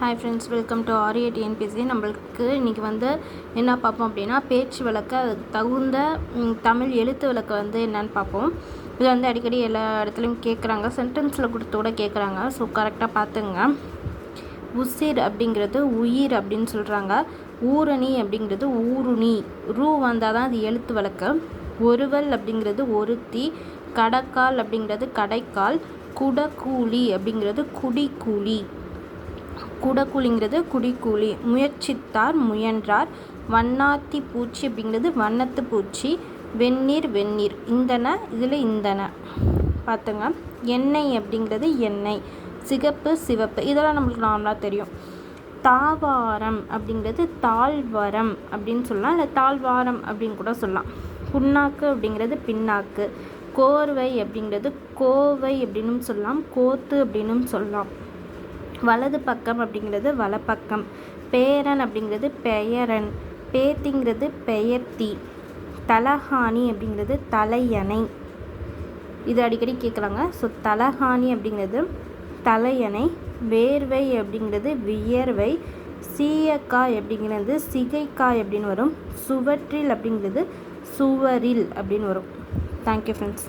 Hi friends welcome to Arya TNPC நம்மளுக்கு இன்றைக்கி வந்து என்ன பார்ப்போம் அப்படின்னா பேச்சு வழக்கு அதுக்கு தகுந்த தமிழ் எழுத்து வழக்க வந்து என்னன்னு பார்ப்போம். இது வந்து அடிக்கடி எல்லா இடத்துலையும் கேட்குறாங்க சென்டென்ஸில் கொடுத்து கூட கேட்குறாங்க ஸோ கரெக்டாக பார்த்துங்க. உசிர் அப்படிங்கிறது உயிர் அப்படின்னு சொல்கிறாங்க ஊரணி அப்படிங்கிறது ஊருணி. ரூ வந்தால் தான் அது எழுத்து வழக்கு. ஒருவல் அப்படிங்கிறது ஒருத்தி. கடக்கால் அப்படிங்கிறது கடைக்கால். குடக்கூலி அப்படிங்கிறது குடிக்கூலி. குடக்கூலிங்கிறது குடிக்கூலி முயற்சித்தார் முயன்றார். வண்ணாத்தி பூச்சி அப்படிங்கிறது வண்ணத்து பூச்சி. வெந்நீர் வெந்நீர். இந்தன இதில் இந்தன. பார்த்துங்க. எண்ணெய் அப்படிங்கிறது எண்ணெய். சிகப்பு சிவப்பு. இதெல்லாம் நம்மளுக்கு நார்மலாக தெரியும். தாவாரம் அப்படிங்கிறது தாழ்வரம் அப்படின்னு சொல்லலாம். இல்லை தாழ்வாரம் அப்படின்னு கூட சொல்லலாம். புண்ணாக்கு அப்படிங்கிறது பின்னாக்கு. கோர்வை அப்படிங்கிறது கோவை அப்படின்னும் சொல்லலாம். கோத்து அப்படின்னும் சொல்லலாம். வலது பக்கம் அப்படிங்கிறது வலப்பக்கம். பேரன் அப்படிங்கிறது பெயரன். பேத்திங்கிறது பெயர்த்தி. தலஹானி அப்படிங்கிறது தலையணை. இது அடிக்கடி கேட்குறாங்க ஸோ தலஹானி அப்படிங்கிறது தலையணை. வேர்வை அப்படிங்கிறது வியர்வை. சீயக்காய் அப்படிங்கிறது சிகைக்காய் அப்படின்னு வரும். சுவற்றில் அப்படிங்கிறது சுவரில் அப்படின்னு வரும். Thank you friends